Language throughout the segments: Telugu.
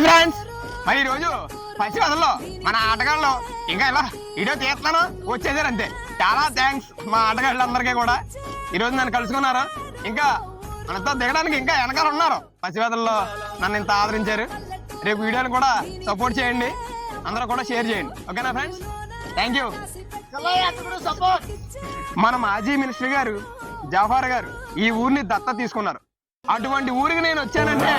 హాయ్ ఫ్రెండ్స్ మరి ఈ రోజు పసివదల్లో మన ఆటగాళ్ళు ఇంకా ఇలా వీడియో తీస్తున్నాను. వచ్చేసారు అంతే. చాలా థ్యాంక్స్ మా ఆటగాళ్ళందరికీ కూడా. ఈ రోజు నన్ను కలుసుకున్నారు? ఇంకా మనతో దిగడానికి ఇంకా వెనకాల ఉన్నారు. పసివదల్లో నన్ను ఇంత ఆదరించారు. రేపు వీడియోని కూడా సపోర్ట్ చేయండి. అందరూ కూడా షేర్ చేయండి. ఓకేనా ఫ్రెండ్స్ థ్యాంక్ యూ మన మాజీ మినిస్టర్ గారు జాఫర్ గారు ఈ ఊరిని దత్త తీసుకున్నారు. అటువంటి ఊరికి నేను వచ్చానంటే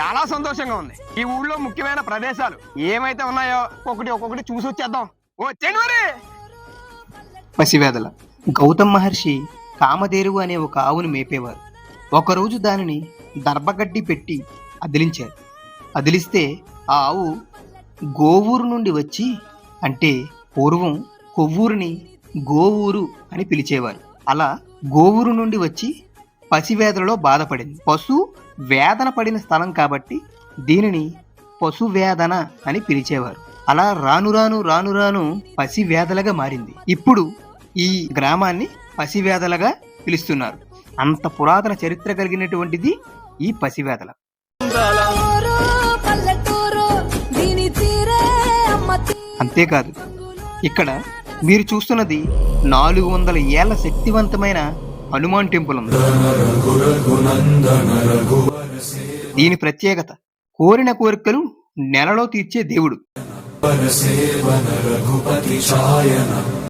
చాలా సంతోషంగా ఉంది. ఈ ఊళ్ళో ముఖ్యమైన ప్రదేశాలు ఏమైతే ఉన్నాయో ఒక్కొక్కటి ఒక్కొక్కటి చూసి వచ్చేద్దాం. ఓ మరి పసివేదల. గౌతమ్ మహర్షి కామధేరువు అనే ఒక ఆవును మేపేవారు. ఒకరోజు దానిని దర్భగడ్డి పెట్టి అదిలించారు. అదిలిస్తే ఆ ఆవు గోవూరు నుండి వచ్చి అంటే పూర్వం కొవ్వూరుని గోవూరు అని పిలిచేవారు. అలా గోవూరు నుండి వచ్చి పసివేదలలో బాధపడింది. పశు వేదన పడిన స్థలం కాబట్టి దీనిని పశువేదన అని పిలిచేవారు. అలా రాను రాను రాను రాను పసివేదలగా మారింది. ఇప్పుడు ఈ గ్రామాన్ని పసివేదలగా పిలుస్తున్నారు. అంత పురాతన చరిత్ర కలిగినటువంటిది ఈ పసివేదల అంతేకాదు ఇక్కడ మీరు చూస్తున్నది నాలుగు వందల ఏళ్ళ శక్తివంతమైన హనుమాన్ టెంపుల్ ఉంది. దీని ప్రత్యేకత కోరిన కోరికలు నెలలో తీర్చే దేవుడు.